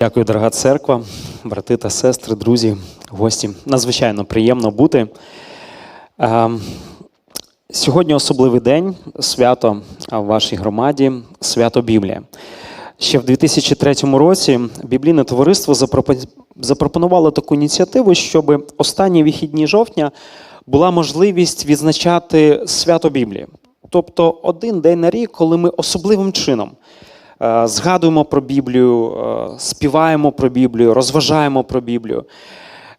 Дякую, дорога церква, брати та сестри, друзі, гості. Надзвичайно приємно бути. Е, Сьогодні особливий день, свято в вашій громаді, свято Біблія. Ще в 2003 році біблійне товариство запропонувало таку ініціативу, щоб останні вихідні жовтня була можливість відзначати свято Біблії. Тобто один день на рік, коли ми особливим чином згадуємо про Біблію, е, співаємо про Біблію, розважаємо про Біблію.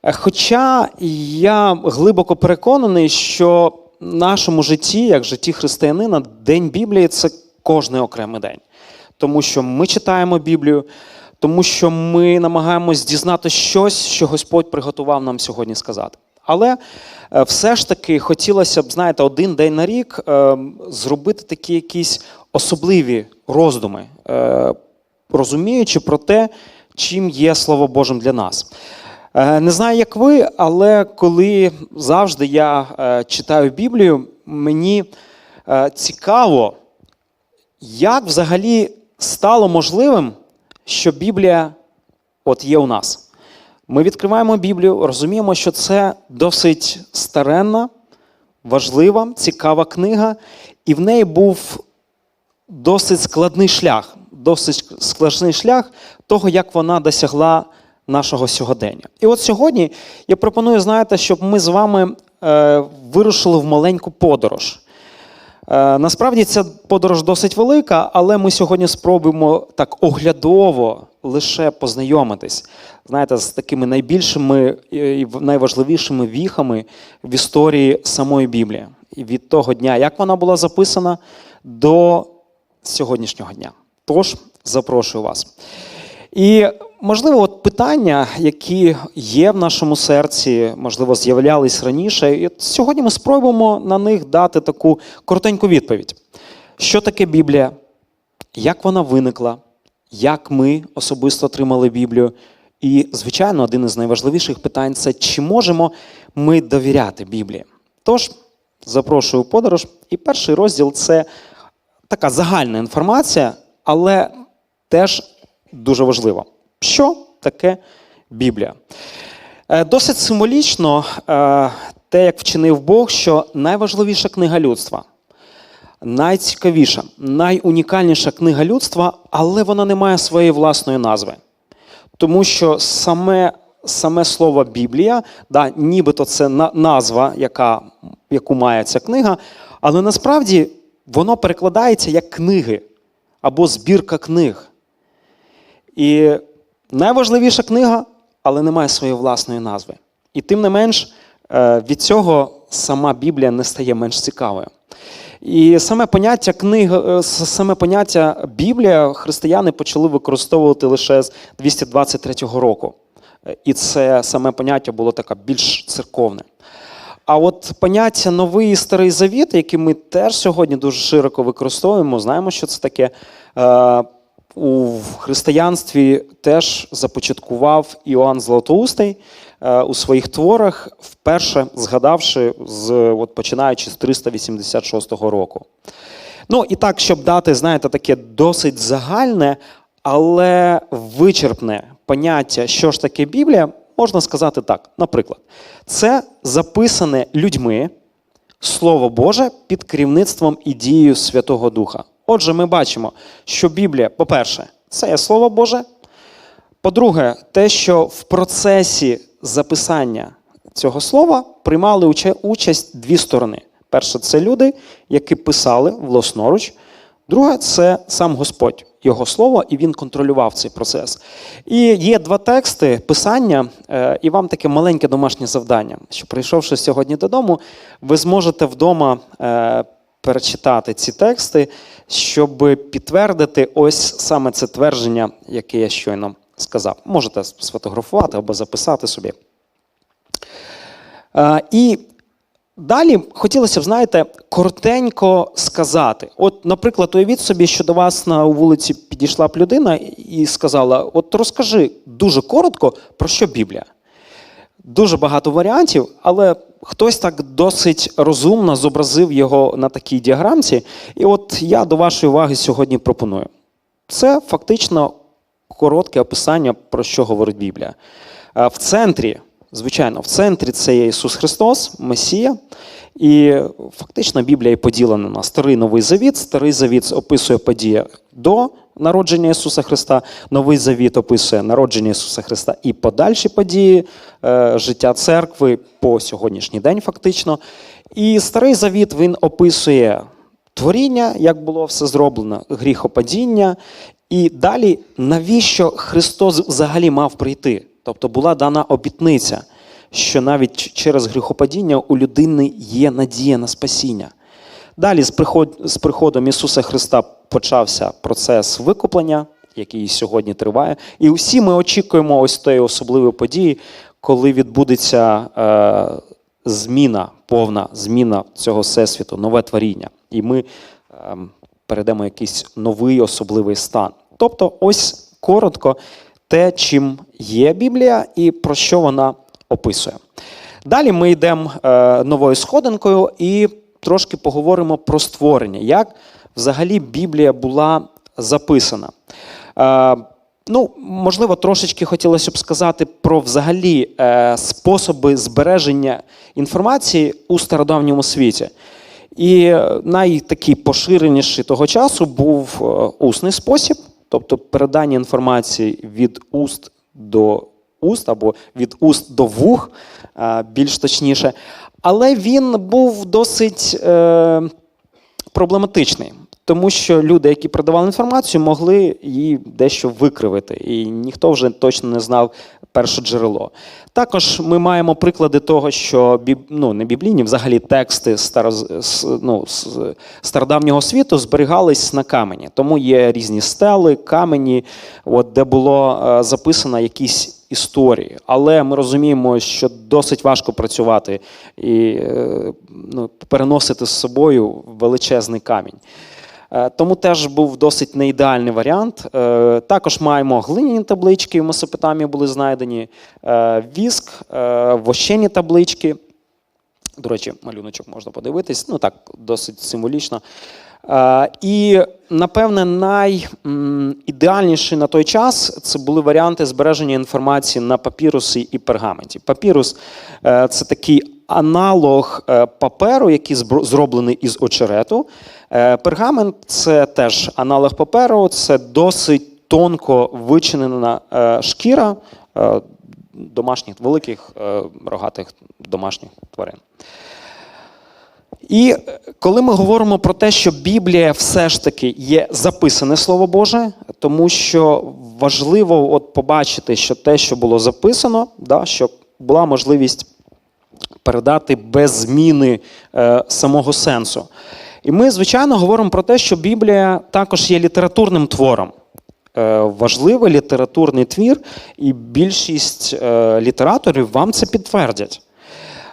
Е, Хоча я глибоко переконаний, що в нашому житті, як житті християнина, День Біблії це кожний окремий день. Тому що ми читаємо Біблію, тому що ми намагаємось дізнати щось, що Господь приготував нам сьогодні сказати. Але е, все ж таки хотілося б, знаєте, один день на рік е, зробити такі якісь особливі роздуми, е, розуміючи про те, чим є Слово Божим для нас. Е, Не знаю, як ви, але коли завжди я е, читаю Біблію, мені цікаво, як взагалі стало можливим, що Біблія от є у нас. Ми відкриваємо Біблію, розуміємо, що це досить старенна, важлива, цікава книга, і в неї був досить складний шлях, досить складний шлях того, як вона досягла нашого сьогодення. І от сьогодні я пропоную, знаєте, щоб ми з вами е, вирушили в маленьку подорож. Е, Насправді ця подорож досить велика, але ми сьогодні спробуємо так оглядово лише познайомитись, знаєте, з такими найбільшими і найважливішими віхами в історії самої Біблії. І від того дня, як вона була записана, до сьогоднішнього дня. Тож запрошую вас. І можливо, от питання, які є в нашому серці, можливо, з'являлись раніше. І от сьогодні ми спробуємо на них дати таку коротеньку відповідь: що таке Біблія, як вона виникла, як ми особисто отримали Біблію. І, звичайно, один із найважливіших питань це чи можемо ми довіряти Біблії. Тож запрошую подорож. І перший розділ це така загальна інформація, але теж дуже важлива. Що таке Біблія? Е, Досить символічно е, те, як вчинив Бог, що найважливіша книга людства, найцікавіша, найунікальніша книга людства, але вона не має своєї власної назви. Тому що саме, саме слово Біблія, да, нібито це назва, яка, яку має ця книга, але насправді воно перекладається як книги або збірка книг. І найважливіша книга, але не має своєї власної назви. І тим не менш, е, від цього сама Біблія не стає менш цікавою. І саме поняття книги, е, саме поняття Біблія християни почали використовувати лише з 223 року. Е, І це саме поняття було таке більш церковне. А от поняття новий і старий завіт, який ми теж сьогодні дуже широко використовуємо, знаємо, що це таке. Е, у християнстві теж започаткував Іоанн Златоустий е, у своїх творах, вперше згадавши з от починаючи з 386 року. Ну і так, щоб дати, знаєте, таке досить загальне, але вичерпне поняття, що ж таке Біблія, можна сказати так. Наприклад, це записане людьми Слово Боже під керівництвом і дією Святого Духа. Отже, ми бачимо, що Біблія, по-перше, це є Слово Боже. По-друге, те, що в процесі записання цього слова приймали участь дві сторони. Перше, це люди, які писали власноруч. Друге, це сам Господь, його слово, і він контролював цей процес. І є два тексти писання, е, і вам таке маленьке домашнє завдання, що прийшовши сьогодні додому, ви зможете вдома е, перечитати ці тексти, щоб підтвердити ось саме це твердження, яке я щойно сказав. Можете сфотографувати або записати собі. Е, І далі хотілося б, знаєте, коротенько сказати. От, наприклад, уявіть собі, що до вас на вулиці підійшла б людина і сказала: От розкажи дуже коротко, про що Біблія. Дуже багато варіантів, але хтось так досить розумно зобразив його на такій діаграмці. І от я до вашої уваги сьогодні пропоную. Це фактично коротке описання, про що говорить Біблія. Е, В центрі, звичайно, в центрі це є Ісус Христос, Месія. І фактично Біблія і поділена на старий новий завіт. Старий завіт описує події до народження Ісуса Христа. Новий завіт описує народження Ісуса Христа і подальші події е, життя церкви по сьогоднішній день, фактично. І старий завіт він описує творіння, як було все зроблено, гріхопадіння. І далі, навіщо Христос взагалі мав прийти? Тобто була дана обітниця, що навіть через гріхопадіння у людини є надія на спасіння. Далі, з, приходом Ісуса Христа почався процес викуплення, який сьогодні триває. І всі ми очікуємо ось тієї особливої події, коли відбудеться е, зміна, повна зміна цього всесвіту, нове творіння. І ми е, перейдемо якийсь новий особливий стан. Тобто, ось коротко те, чим є Біблія і про що вона описує. Далі ми йдемо е, новою сходинкою і трошки поговоримо про створення, як взагалі Біблія була записана. Е, ну, можливо, трошечки хотілося б сказати про взагалі е, способи збереження інформації у стародавньому світі. І найтакий поширеніший того часу був усний спосіб, тобто передання інформації від уст до уст або від уст до вух, е, більш точніше. Але він був досить е, проблематичний, тому що люди, які продавали інформацію, могли її дещо викривити, і ніхто вже точно не знав перше джерело. Також ми маємо приклади того, що ну, не біблійні, взагалі тексти староз... ну, стародавнього світу зберігались на камені. Тому є різні стели, камені, от, де було е, записано якісь історії. Але ми розуміємо, що досить важко працювати і е, ну, переносити з собою величезний камінь. Е, Тому теж був досить неідеальний варіант. Е, Також маємо глиняні таблички в Месопотамії були знайдені, е, віск, вощені таблички. До речі, малюночок можна подивитись, ну так, досить символічно. І, напевне, найідеальніші на той час це були варіанти збереження інформації на папірусі і пергаменті. Папірус це такий аналог е, паперу, який зроблений із очерету. Е, Пергамент це теж аналог паперу, це досить тонко вичинена е, шкіра домашніх великих рогатих домашніх тварин. І коли ми говоримо про те, що Біблія все ж таки є записане Слово Боже, тому що важливо от побачити, що те, що було записано, да, щоб була можливість передати без зміни е, самого сенсу. І ми, звичайно, говоримо про те, що Біблія також є літературним твором. Е, важливий літературний твір, і більшість е, літераторів вам це підтвердять.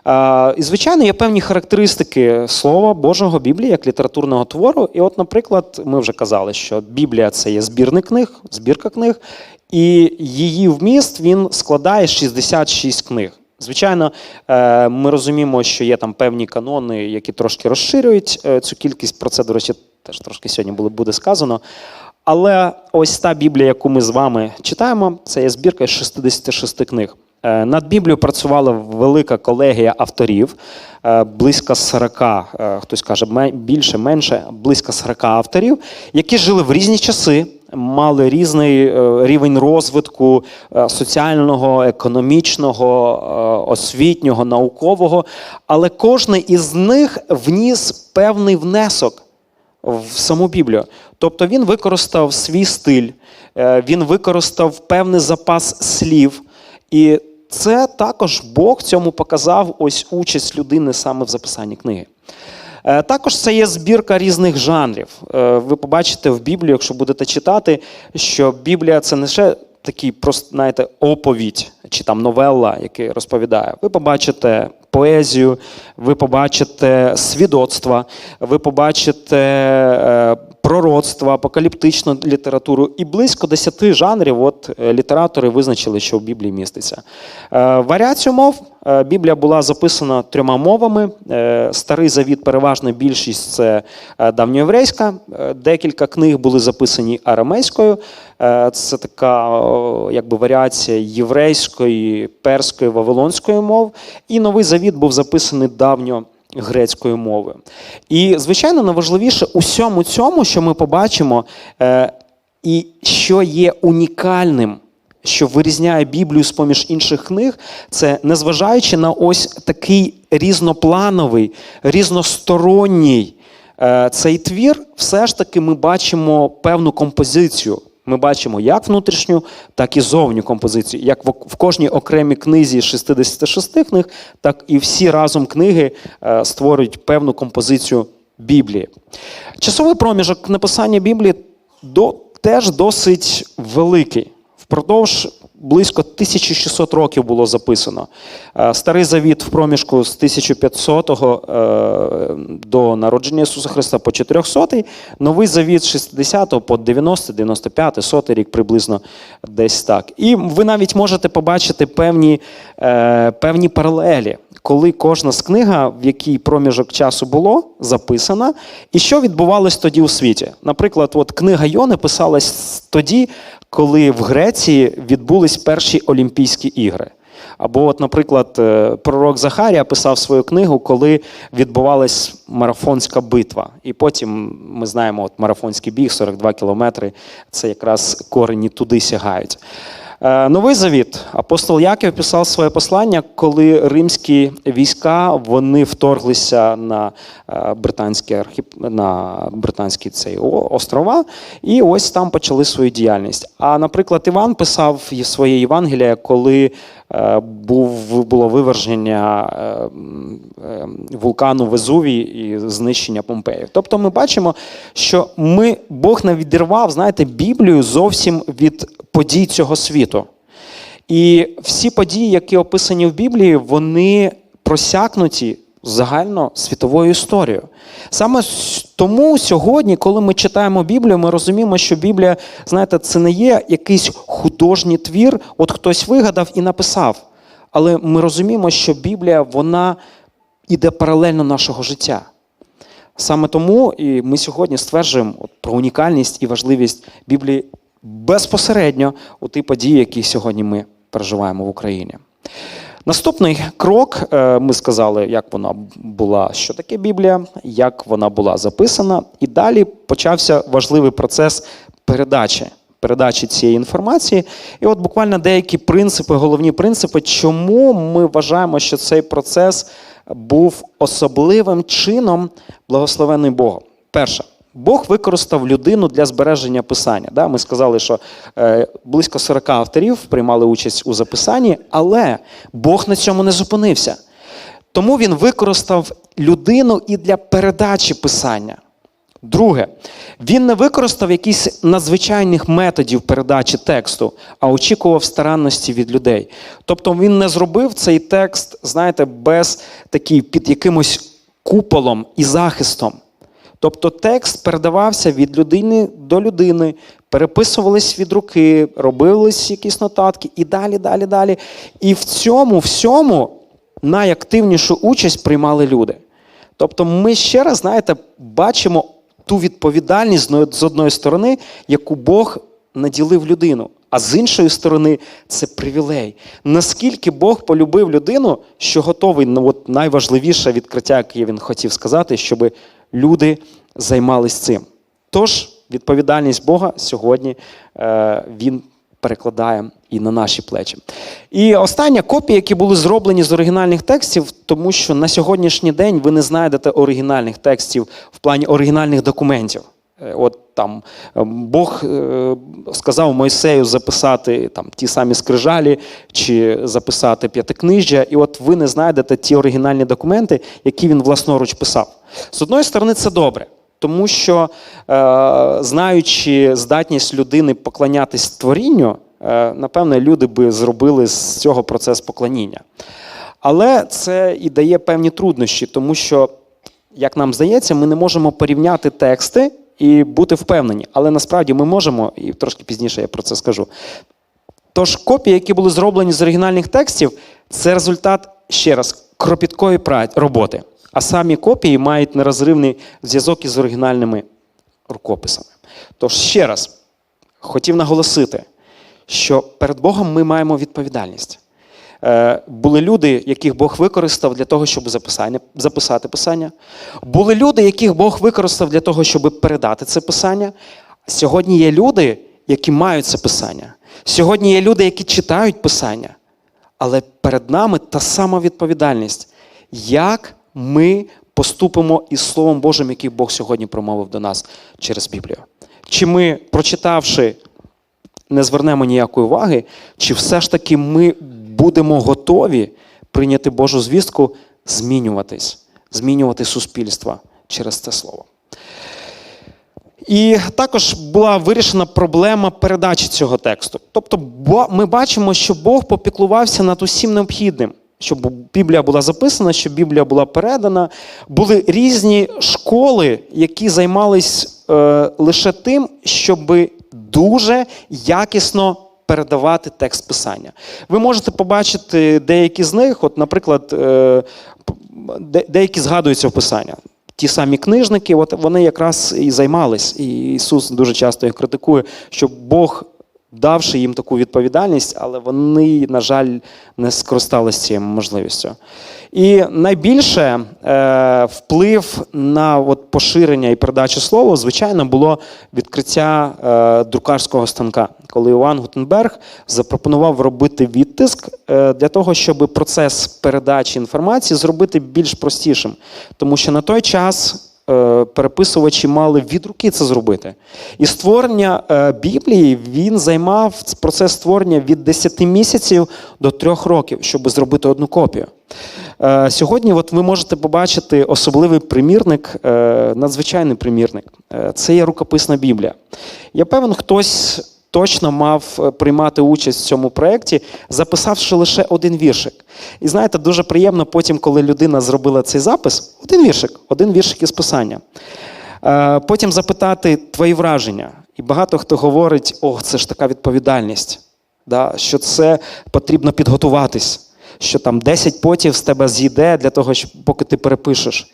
Е, І, звичайно, є певні характеристики Слова Божого Біблії як літературного твору. І, от, наприклад, ми вже казали, що Біблія це є збірник книг, збірка книг, і її вміст він складає 66 книг. Звичайно, е, ми розуміємо, що є там певні канони, які трошки розширюють е, цю кількість. Про це, до речі, теж трошки сьогодні буде сказано. Але ось та Біблія, яку ми з вами читаємо, це є збірка із 66 книг. Е, Над Біблією працювала велика колегія авторів, е, близько 40, е, хтось каже більше, менше, близько 40 авторів, які жили в різні часи, мали різний рівень розвитку соціального, економічного, освітнього, наукового, але кожен із них вніс певний внесок в саму Біблію. Тобто він використав свій стиль, він використав певний запас слів. І це також Бог цьому показав ось участь людини саме в записанні книги. Е, Також це є збірка різних жанрів. Е, Ви побачите в Біблії, якщо будете читати, що Біблія це не ще такий просто, знаєте, оповідь чи там новелла, яка розповідає. Ви побачите поезію, ви побачите свідоцтва, ви побачите е, пророцтва, апокаліптичну літературу і близько 10 жанрів. От е, літератори визначили, що в Біблії міститься. Е, Варіацію мов е, Біблія була записана трьома мовами. Старий завіт, переважна більшість це давньоєврейська. Декілька книг були записані арамейською. Це така якби варіація єврейської, перської, вавилонської мов. І новий завіт був записаний давньо грецькою мовою. І, звичайно, найважливіше у всьому цьому, що ми побачимо, е, і що є унікальним, що вирізняє Біблію з поміж інших книг, це незважаючи на ось такий різноплановий, різносторонній е, цей твір, все ж таки ми бачимо певну композицію. Ми бачимо як внутрішню, так і зовню композицію. Як в кожній окремій книзі з 66 книг, так і всі разом книги е, створюють певну композицію Біблії. Часовий проміжок написання Біблії до, теж досить великий. Впродовж близько 1600 років було записано. Е, Старий завіт в проміжку з 1500 е, до народження Ісуса Христа по 400, новий завіт з 60 по 90, 95, 100 рік приблизно десь так. І ви навіть можете побачити певні, е, певні паралелі, коли кожна з книга, в який проміжок часу було записана, і що відбувалось тоді у світі. Наприклад, от книга Йони писалась тоді, коли в Греції відбулись перші Олімпійські ігри. Або, от, наприклад, е, пророк Захарія писав свою книгу, коли відбувалась марафонська битва. І потім ми знаємо, от марафонський біг, 42 кілометри, це якраз корені туди сягають. Е, Новий завіт. Апостол Яків писав своє послання, коли римські війська вони вторглися на е, британські архіп... на британські цей острова, і ось там почали свою діяльність. А, наприклад, Іван писав своє Євангеліє, коли е, був було виверження вулкану Везувій і знищення Помпеї. Тобто, ми бачимо, що ми Бог не відірвав, знаєте, Біблію зовсім від подій цього світу. І всі події, які описані в Біблії, вони просякнуті загально світовою історією. Саме тому сьогодні, коли ми читаємо Біблію, ми розуміємо, що Біблія, знаєте, це не є якийсь художній твір, от хтось вигадав і написав. Але ми розуміємо, що Біблія вона іде паралельно нашого життя. Саме тому і ми сьогодні стверджуємо про унікальність і важливість Біблії безпосередньо у ті події, які сьогодні ми переживаємо в Україні. Наступний крок, е, ми сказали, як вона була, що таке Біблія, як вона була записана, і далі почався важливий процес передачі. Передачі цієї інформації. І от буквально деякі принципи, головні принципи, чому ми вважаємо, що цей процес був особливим чином благословений Богом. Перше, Бог використав людину для збереження писання. Да? Ми сказали, що е, близько 40 авторів приймали участь у записанні, але Бог на цьому не зупинився. Тому він використав людину і для передачі писання. Друге, він не використав якісь надзвичайних методів передачі тексту, а очікував старанності від людей. Тобто він не зробив цей текст, знаєте, без такий під якимось куполом і захистом. Тобто текст передавався від людини до людини, переписувались від руки, робились якісь нотатки і далі, далі, далі. І в цьому всьому найактивнішу участь приймали люди. Тобто, ми ще раз, знаєте, бачимо ту відповідальність з одної- сторони, яку Бог наділив людину. А з іншої сторони, це привілей. Наскільки Бог полюбив людину, що готовий ну, от найважливіше відкриття, яке він хотів сказати, щоб люди займались цим. Тож відповідальність Бога сьогодні е, він перекладає і на наші плечі. І остання копії, які були зроблені з оригінальних текстів, тому що на сьогоднішній день ви не знайдете оригінальних текстів в плані оригінальних документів. Е, От там е, Бог е, сказав Мойсею записати там ті самі скрижалі чи записати п'ятикнижжя, і от ви не знайдете ті оригінальні документи, які він власноруч писав. З одної сторони, це добре. Тому що, знаючи здатність людини поклонятись творінню, напевне, люди би зробили з цього процес поклоніння. Але це і дає певні труднощі, тому що, як нам здається, ми не можемо порівняти тексти, і бути впевнені. Але насправді ми можемо, і трошки пізніше я про це скажу. Тож копії, які були зроблені з оригінальних текстів, це результат ще раз кропіткої роботи. А самі копії мають нерозривний зв'язок із оригінальними рукописами. Тож ще раз хотів наголосити, що перед Богом ми маємо відповідальність. Е, Були люди, яких Бог використав для того, щоб записати писання. Були люди, яких Бог використав для того, щоб передати це писання. Сьогодні є люди, які мають це писання. Сьогодні є люди, які читають писання. Але перед нами та сама відповідальність, як ми поступимо із Словом Божим, який Бог сьогодні промовив до нас через Біблію. Чи ми, прочитавши, не звернемо ніякої уваги, чи все ж таки ми будемо готові прийняти Божу звістку, змінюватись, змінювати суспільство через це слово. І також була вирішена проблема передачі цього тексту. Тобто, ми бачимо, що Бог попіклувався над усім необхідним, щоб Біблія була записана, щоб Біблія була передана. Були різні школи, які займались е, лише тим, щоб дуже якісно передавати текст писання. Ви можете побачити деякі з них, от, наприклад, е, деякі згадуються в писання. Ті самі книжники, от вони якраз і займались. І Ісус дуже часто їх критикує, що Бог, давши їм таку відповідальність, але вони, на жаль, не скористалися цією можливістю. І найбільше е, вплив на от, поширення і передачу слова, звичайно, було відкриття е, друкарського станка, коли Іван Гутенберг запропонував робити відтиск е, для того, щоб процес передачі інформації зробити більш простішим. Тому що на той час е, переписувачі мали від руки це зробити. І створення е, Біблії він займав процес створення від 10 місяців до 3 років, щоб зробити одну копію. Е, Сьогодні от ви можете побачити особливий примірник, е, надзвичайний примірник. Е, Це є рукописна Біблія. Я певен, хтось точно мав приймати участь в цьому проєкті, записавши лише один віршик. І знаєте, дуже приємно потім, коли людина зробила цей запис, один віршик, один віршик із писання. Потім запитати твої враження. І багато хто говорить: о, це ж така відповідальність, да? що це потрібно підготуватись, що там 10 потів з тебе з'їде для того, щоб, поки ти перепишеш.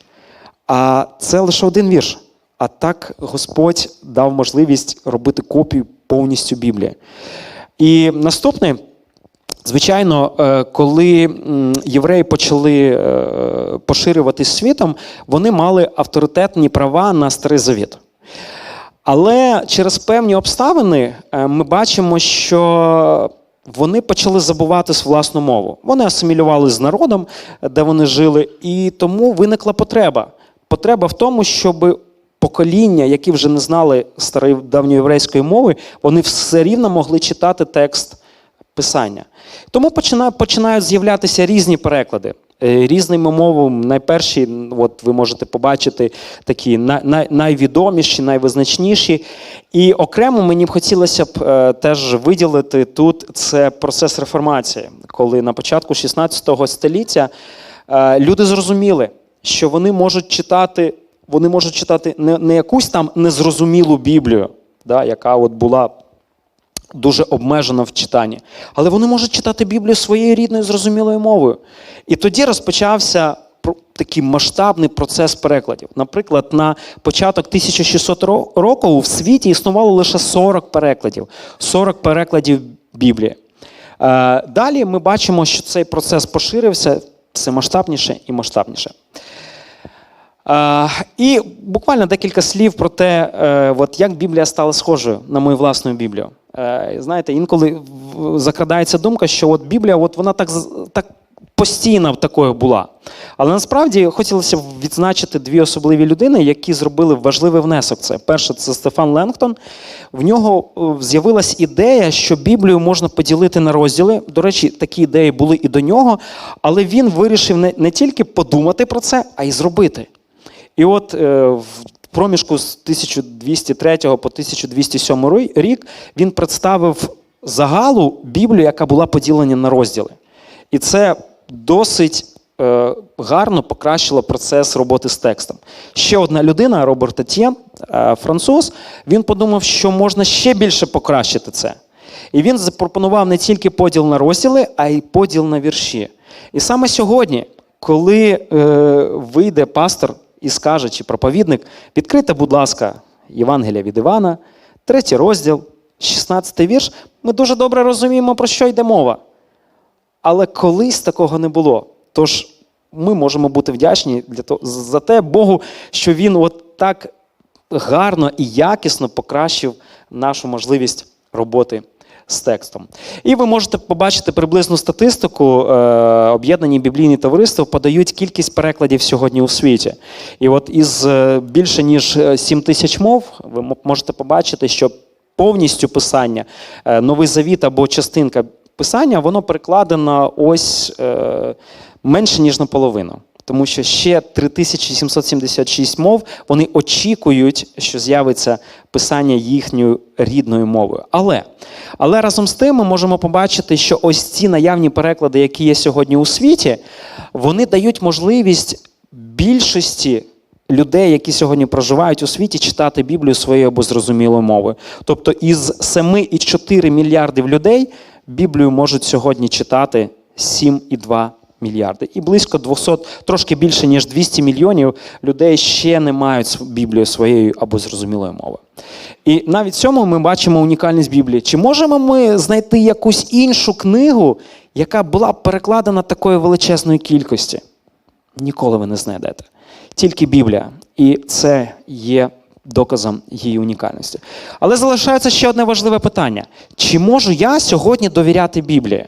А це лише один вірш. А так Господь дав можливість робити копію повністю Біблії. І наступне, звичайно, е, коли євреї почали е, поширюватись світом, вони мали авторитетні права на старий завіт. Але через певні обставини е, ми бачимо, що вони почали забувати свою власну мову. Вони асимілювали з народом, де вони жили, і тому виникла потреба. Потреба в тому, щоб покоління, які вже не знали старої давньоєврейської мови, вони все рівно могли читати текст писання. Тому починають з'являтися різні переклади. Е, Різними мовами. Найперші, от ви можете побачити такі най- най- найвідоміші, найвизначніші. І окремо мені б хотілося б е, теж виділити тут це процес реформації, коли на початку 16 століття е, люди зрозуміли, що вони можуть читати, вони можуть читати не, не якусь там незрозумілу Біблію, да, яка от була дуже обмежена в читанні. Але вони можуть читати Біблію своєю рідною зрозумілою мовою. І тоді розпочався такий масштабний процес перекладів. Наприклад, на початок 1600 року в світі існувало лише 40 перекладів. 40 перекладів Біблії. Е, Далі ми бачимо, що цей процес поширився все масштабніше і масштабніше. Е, І буквально декілька слів про те, е, от як Біблія стала схожою на мою власну Біблію. Е, Знаєте, інколи закрадається думка, що от Біблія, от вона так, так постійно такою була. Але насправді хотілося б відзначити дві особливі людини, які зробили важливий внесок. Це перше, це Стефан Ленгтон. В нього е, з'явилась ідея, що Біблію можна поділити на розділи. До речі, такі ідеї були і до нього, але він вирішив не, не тільки подумати про це, а й зробити. І от е, в проміжку з 1203 по 1207 рік він представив загалу Біблію, яка була поділена на розділи. І це досить е, гарно покращило процес роботи з текстом. Ще одна людина, Роберт Етьєн, е, француз, він подумав, що можна ще більше покращити це. І він запропонував не тільки поділ на розділи, а й поділ на вірші. І саме сьогодні, коли е, вийде пастор і скаже, чи проповідник, відкрийте, будь ласка, Євангелія від Івана, третій розділ, 16 вірш, ми дуже добре розуміємо, про що йде мова. Але колись такого не було. Тож ми можемо бути вдячні для того, за те Богу, що Він от так гарно і якісно покращив нашу можливість роботи з текстом. І ви можете побачити приблизну статистику. Е, Об'єднані біблійні товариства подають кількість перекладів сьогодні у світі. І от із е, більше ніж 7 тисяч мов ви можете побачити, що повністю писання, е, новий завіт або частинка писання, воно перекладено ось е, менше, ніж наполовину. Тому що ще 3776 мов вони очікують, що з'явиться писання їхньою рідною мовою. Але, але разом з тим ми можемо побачити, що ось ці наявні переклади, які є сьогодні у світі, вони дають можливість більшості людей, які сьогодні проживають у світі, читати Біблію своєю або зрозумілою мовою. Тобто із 7,4 мільярдів людей Біблію можуть сьогодні читати 7,2 мільярди. І близько 200, трошки більше, ніж 200 мільйонів людей ще не мають Біблію своєю або зрозумілою мовою. І навіть в цьому ми бачимо унікальність Біблії. Чи можемо ми знайти якусь іншу книгу, яка була б перекладена такої величезної кількості? Ніколи ви не знайдете. Тільки Біблія. І це є доказом її унікальності. Але залишається ще одне важливе питання: чи можу я сьогодні довіряти Біблії?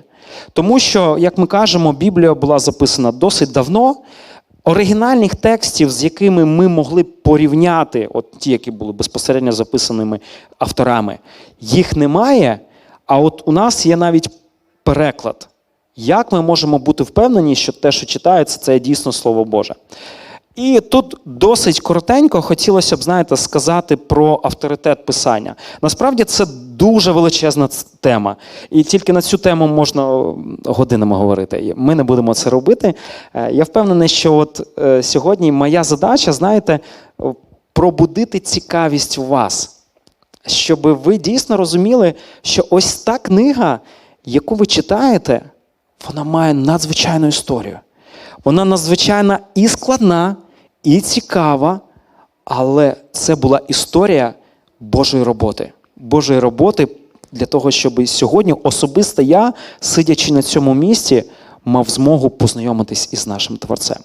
Тому що, як ми кажемо, Біблія була записана досить давно. Оригінальних текстів, з якими ми могли порівняти, от ті, які були безпосередньо записаними авторами, їх немає. А от у нас є навіть переклад. Як ми можемо бути впевнені, що те, що читається, це дійсно Слово Боже? І тут досить коротенько хотілося б, знаєте, сказати про авторитет писання. Насправді це дуже величезна тема. І тільки на цю тему можна годинами говорити. Ми не будемо це робити. Е, Я впевнений, що от е, сьогодні моя задача, знаєте, пробудити цікавість у вас щоб ви дійсно розуміли, що ось та книга, яку ви читаєте, вона має надзвичайну історію. Вона надзвичайно і складна, і цікава, але це була історія Божої роботи. Божої роботи для того, щоб сьогодні особисто я, сидячи на цьому місці, мав змогу познайомитись із нашим творцем.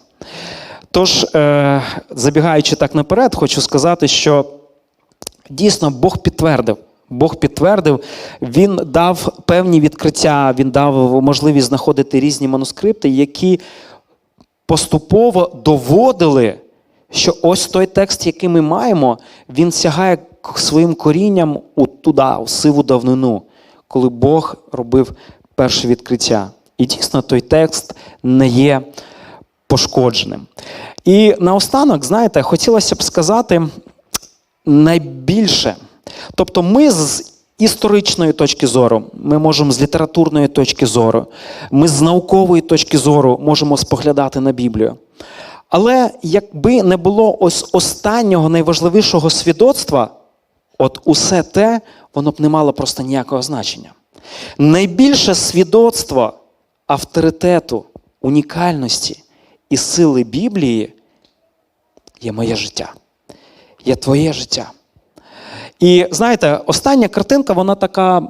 Тож, е, забігаючи так наперед, хочу сказати, що дійсно Бог підтвердив. Бог підтвердив, він дав певні відкриття, він дав можливість знаходити різні манускрипти, які поступово доводили, що ось той текст, який ми маємо, він сягає своїм корінням у туди, у сиву давнину, коли Бог робив перше відкриття. І дійсно той текст не є пошкодженим. І наостанок, знаєте, хотілося б сказати найбільше. Тобто, ми з історичної точки зору, ми можемо з літературної точки зору, ми з наукової точки зору можемо споглядати на Біблію. Але якби не було ось останнього найважливішого свідоцтва, от усе те, воно б не мало просто ніякого значення. Найбільше свідоцтво авторитету, унікальності і сили Біблії є моє життя, є твоє життя. І знаєте, остання картинка, вона така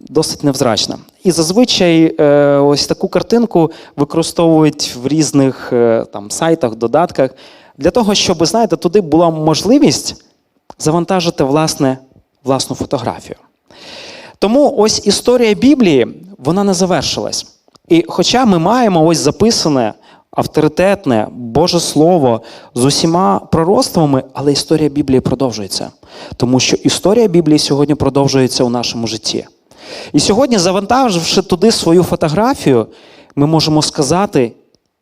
досить невзрачна. І зазвичай е, ось таку картинку використовують в різних е, там, сайтах, додатках для того, щоб, знаєте, туди була можливість завантажити власне, власну фотографію. Тому ось історія Біблії, вона не завершилась. І хоча ми маємо ось записане авторитетне Боже Слово з усіма пророцтвами, але історія Біблії продовжується. Тому що історія Біблії сьогодні продовжується у нашому житті. І сьогодні, завантаживши туди свою фотографію, ми можемо сказати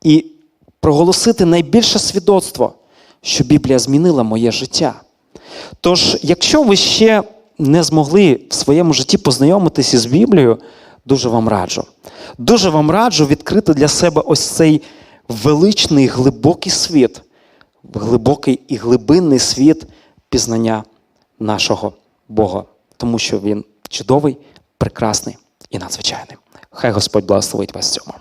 і проголосити найбільше свідоцтво, що Біблія змінила моє життя. Тож, якщо ви ще не змогли в своєму житті познайомитися з Біблією, дуже вам раджу. Дуже вам раджу відкрити для себе ось цей величний глибокий світ, глибокий і глибинний світ пізнання нашого Бога, тому що Він чудовий, прекрасний і надзвичайний. Хай Господь благословить вас цьому.